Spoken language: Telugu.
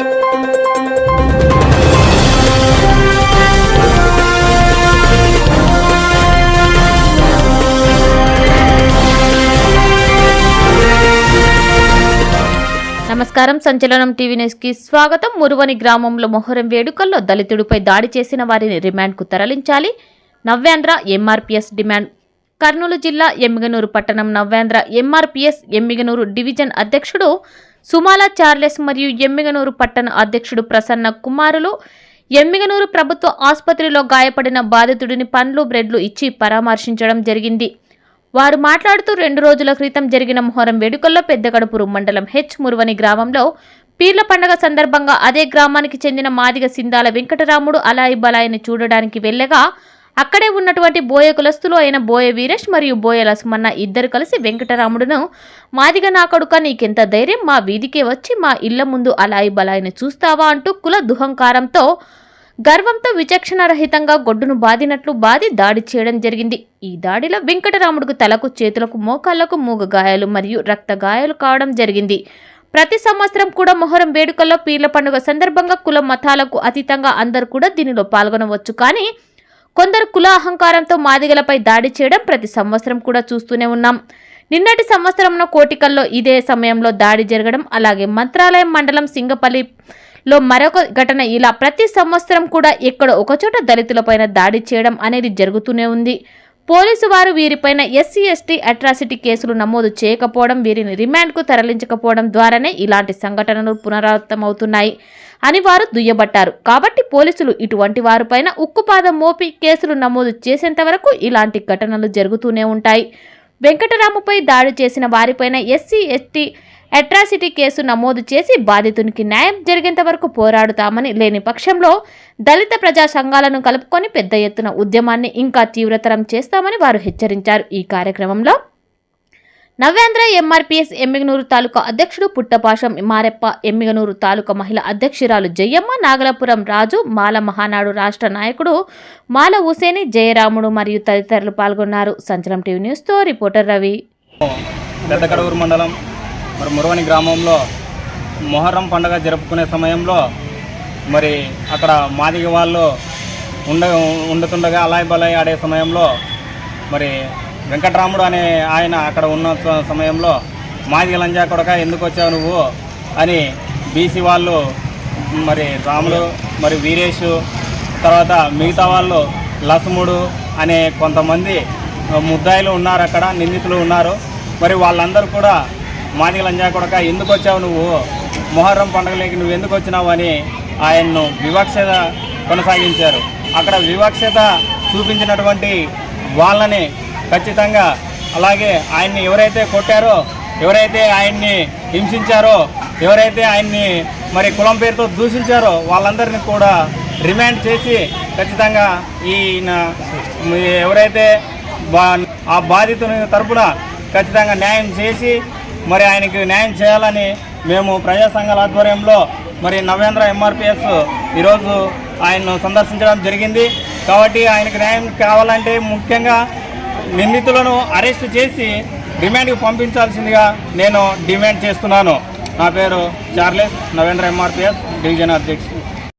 నమస్కారం సంచలనం టీవీ న్యూస్కి స్వాగతం. మురువని గ్రామంలో మొహరం వేడుకల్లో దళితుడిపై దాడి చేసిన వారిని రిమాండ్కు తరలించాలి. నవ్యాంధ్ర ఎంఆర్పీఎస్ డిమాండ్. కర్నూలు జిల్లా ఎమ్మిగనూరు పట్టణం నవ్యాంధ్ర ఎంఆర్పీఎస్ ఎమ్మిగనూరు డివిజన్ అధ్యక్షుడు సుమాల చార్లెస్ మరియు ఎమ్మిగనూరు పట్టణ అధ్యక్షుడు ప్రసన్న కుమారులు. ఎమ్మిగనూరు ప్రభుత్వ ఆసుపత్రిలో గాయపడిన బాధితుడిని పండ్లు బ్రెడ్లు ఇచ్చి పరామర్శించడం జరిగింది. వారు మాట్లాడుతూ రెండు రోజుల క్రితం జరిగిన మొహరం వేడుకల్లో పెద్దగడుపురు మండలం హెచ్ మురువని గ్రామంలో పీర్ల పండగ సందర్భంగా అదే గ్రామానికి చెందిన మాదిగ సిందాల వెంకటరాముడు అలాయి బలాయిని చూడడానికి వెళ్ళగా అక్కడే ఉన్నటువంటి బోయ కులస్తులు అయిన బోయ వీరేష్ మరియు బోయ లక్ష్మణ ఇద్దరు కలిసి వెంకటరాముడును మాదిగ నా కొడుక నీకెంత ధైర్యం? మా వీధికే వచ్చి మా ఇళ్ళ ముందు అలాయి బలాయిని చూస్తావా? అంటూ కుల దుహంకారంతో గర్వంతో విచక్షణ రహితంగా గొడ్డును బాదినట్లు బాది దాడి చేయడం జరిగింది. ఈ దాడిలో వెంకటరాముడికి తలకు చేతులకు మోకాళ్ళకు మూగ గాయాలు మరియు రక్త గాయాలు కావడం జరిగింది. ప్రతి సంవత్సరం కూడా మొహరం వేడుకల్లో పీర్ల పండుగ సందర్భంగా కుల మతాలకు అతీతంగా అందరూ కూడా దీనిలో పాల్గొనవచ్చు. కానీ కొందరు కుల అహంకారంతో మాదిగలపై దాడి చేయడం ప్రతి సంవత్సరం కూడా చూస్తూనే ఉన్నాం. నిన్నటి సంవత్సరంలో కోటికల్లో ఇదే సమయంలో దాడి జరగడం అలాగే మంత్రాలయం మండలం సింగపల్లిలో మరొక ఘటన ఇలా ప్రతి సంవత్సరం కూడా ఎక్కడ ఒకచోట దళితులపైన దాడి చేయడం అనేది జరుగుతూనే ఉంది. పోలీసు వారు వీరిపైన ఎస్సీ ఎస్టీ అట్రాసిటీ కేసులు నమోదు చేయకపోవడం వీరిని రిమాండ్కు తరలించకపోవడం ద్వారానే ఇలాంటి సంఘటనలు పునరావృతమవుతున్నాయి అని వారు దుయ్యబట్టారు. కాబట్టి పోలీసులు ఇటువంటి వారిపైన ఉక్కుపాదం మోపి కేసులు నమోదు చేసేంత వరకు ఇలాంటి ఘటనలు జరుగుతూనే ఉంటాయి. వెంకటరాముపై దాడి చేసిన వారిపైన ఎస్సీ ఎస్టీ అట్రాసిటీ కేసు నమోదు చేసి బాధితునికి న్యాయం జరిగేంత వరకు పోరాడుతామని లేని పక్షంలో దళిత ప్రజా సంఘాలను కలుపుకొని పెద్ద ఎత్తున ఉద్యమాన్ని ఇంకా తీవ్రతరం చేస్తామని వారు హెచ్చరించారు. ఈ కార్యక్రమంలో నవ్యాంధ్ర ఎంఆర్పీఎస్ ఎమ్మిగనూరు తాలూకా అధ్యక్షుడు పుట్టపాషం మారెప్ప ఎమ్మిగనూరు తాలూకా మహిళా అధ్యక్షురాలు జయమ్మ నాగలపురం రాజు మాల మహానాడు రాష్ట్ర నాయకుడు మాల హుసేని జయరాముడు మరియు తదితరులు పాల్గొన్నారు. సంచలనం టీవీ న్యూస్తో రిపోర్టర్ రవి. పెద్దకడూరు మండలం మరి మురవని గ్రామంలో మొహర్రం పండగ జరుపుకునే సమయంలో మరి అక్కడ మాదిగ వాళ్ళు ఉండ ఉండుతుండగా అలాయ్ బలాయ్ ఆడే సమయంలో మరి వెంకటరాముడు అనే ఆయన అక్కడ ఉన్న సమయంలో మాదిగ లంజా కొడక ఎందుకు వచ్చావు నువ్వు అని బీసీ వాళ్ళు మరి రాములు మరి వీరేష్ తర్వాత మిగతా వాళ్ళు లసముడు అనే కొంతమంది ముద్దాయిలు ఉన్నారు అక్కడ నిందితులు ఉన్నారు. మరి వాళ్ళందరూ కూడా మాదిగ లంజా కొడక ఎందుకు వచ్చావు నువ్వు? మొహర్రం పండుగలోకి నువ్వు ఎందుకు వచ్చినావు అని ఆయన్ను వివక్షత కొనసాగించారు. అక్కడ వివక్షత చూపించినటువంటి వాళ్ళని ఖచ్చితంగా అలాగే ఆయన్ని ఎవరైతే కొట్టారో ఎవరైతే ఆయన్ని హింసించారో ఎవరైతే ఆయన్ని మరి కులం పేరుతో దూషించారో వాళ్ళందరినీ కూడా రిమాండ్ చేసి ఖచ్చితంగా ఈయన ఎవరైతే బా ఆ బాధితుని తరపున ఖచ్చితంగా న్యాయం చేసి మరి ఆయనకి న్యాయం చేయాలని మేము ప్రజా సంఘాల ఆధ్వర్యంలో మరి నవేంద్ర ఎంఆర్పిఎస్ ఈరోజు ఆయన్ను సందర్శించడం జరిగింది. కాబట్టి ఆయనకు న్యాయం కావాలంటే ముఖ్యంగా నిందితులను అరెస్ట్ చేసి రిమాండ్కి పంపించాల్సిందిగా నేను డిమాండ్ చేస్తున్నాను. నా పేరు చార్లెస్ నవేంద్ర ఎంఆర్పిఎస్ డివిజన్ అధ్యక్షుడు.